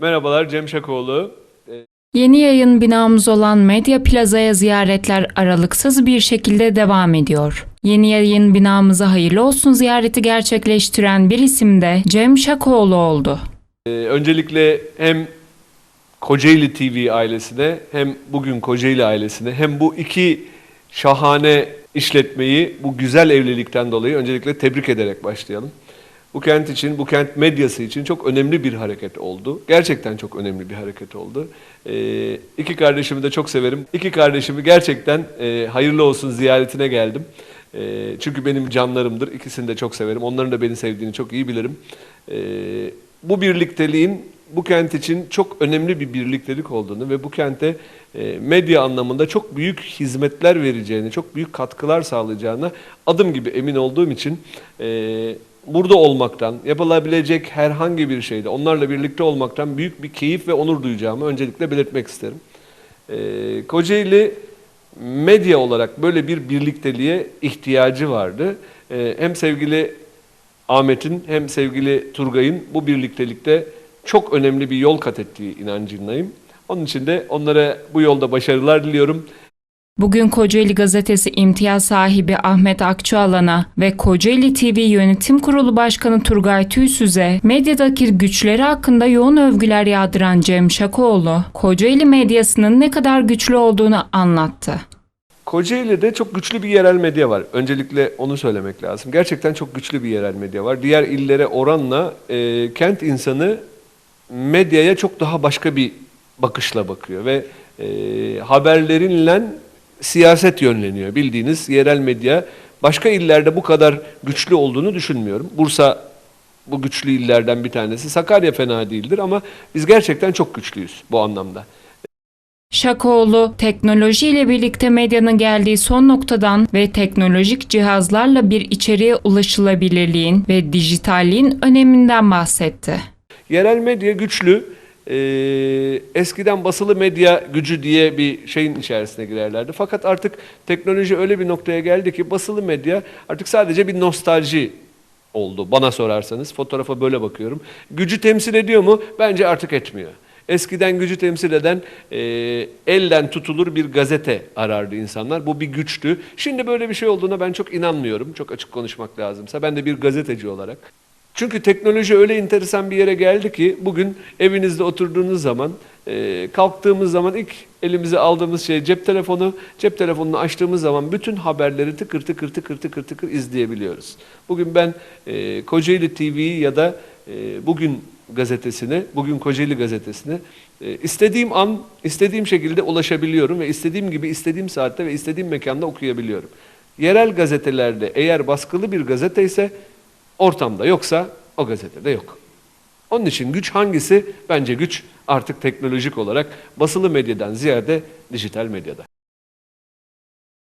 Merhabalar Cem Şakoğlu. Yeni yayın binamız olan Medya Plaza'ya ziyaretler aralıksız bir şekilde devam ediyor. Yeni yayın binamıza hayırlı olsun ziyareti gerçekleştiren bir isim de Cem Şakoğlu oldu. Ee, öncelikle hem Kocaeli TV ailesine hem bugün Kocaeli ailesine hem bu iki şahane işletmeyi bu güzel evlilikten dolayı öncelikle tebrik ederek başlayalım. Bu kent için, bu kent medyası için çok önemli bir hareket oldu. Gerçekten çok önemli bir hareket oldu. Ee, iki kardeşimi de çok severim. İki kardeşimi gerçekten e, hayırlı olsun ziyaretine geldim. E, çünkü benim canlarımdır. İkisini de çok severim. Onların da beni sevdiğini çok iyi bilirim. E, bu birlikteliğin bu kent için çok önemli bir birliktelik olduğunu ve bu kente e, medya anlamında çok büyük hizmetler vereceğini, çok büyük katkılar sağlayacağına adım gibi emin olduğum için e, burada olmaktan, yapılabilecek herhangi bir şeyde onlarla birlikte olmaktan büyük bir keyif ve onur duyacağımı öncelikle belirtmek isterim. E, Kocaeli medya olarak böyle bir birlikteliğe ihtiyacı vardı. E, hem sevgili Ahmet'in hem sevgili Turgay'ın bu birliktelikte çok önemli bir yol kat ettiği inancındayım. Onun için de onlara bu yolda başarılar diliyorum. Bugün Kocaeli Gazetesi imtiyaz sahibi Ahmet Akçaalan'a ve Kocaeli TV Yönetim Kurulu Başkanı Turgay Tüysüz'e medyadaki güçleri hakkında yoğun övgüler yağdıran Cem Şakoğlu, Kocaeli medyasının ne kadar güçlü olduğunu anlattı. Kocaeli'de çok güçlü bir yerel medya var. Öncelikle onu söylemek lazım. Gerçekten çok güçlü bir yerel medya var. Diğer illere oranla e, kent insanı medyaya çok daha başka bir bakışla bakıyor ve e, haberlerinle siyaset yönleniyor. Bildiğiniz yerel medya başka illerde bu kadar güçlü olduğunu düşünmüyorum. Bursa bu güçlü illerden bir tanesi. Sakarya fena değildir ama biz gerçekten çok güçlüyüz bu anlamda. Şakoğlu, teknolojiyle birlikte medyanın geldiği son noktadan ve teknolojik cihazlarla bir içeriğe ulaşılabilirliğin ve dijitalliğin öneminden bahsetti. Yerel medya güçlü. Ee, eskiden basılı medya gücü diye bir şeyin içerisine girerlerdi. Fakat artık teknoloji öyle bir noktaya geldi ki basılı medya artık sadece bir nostalji oldu bana sorarsanız. Fotoğrafa böyle bakıyorum. Gücü temsil ediyor mu? Bence artık etmiyor. Eskiden gücü temsil eden e, elden tutulur bir gazete arardı insanlar. Bu bir güçtü. Şimdi böyle bir şey olduğuna ben çok inanmıyorum. Çok açık konuşmak lazımsa. Ben de bir gazeteci olarak. Çünkü teknoloji öyle enteresan bir yere geldi ki bugün evinizde oturduğunuz zaman, e, kalktığımız zaman ilk elimize aldığımız şey cep telefonu. Cep telefonunu açtığımız zaman bütün haberleri tıkır tıkır tıkır tıkır tıkır izleyebiliyoruz. Bugün ben e, Kocaeli TV'yi ya da e, bugün gazetesine, bugün Kocaeli gazetesine e, istediğim an, istediğim şekilde ulaşabiliyorum ve istediğim gibi, istediğim saatte ve istediğim mekanda okuyabiliyorum. Yerel gazetelerde eğer baskılı bir gazete ise ortamda yoksa o gazetede yok. Onun için güç hangisi? Bence güç artık teknolojik olarak basılı medyadan ziyade dijital medyada.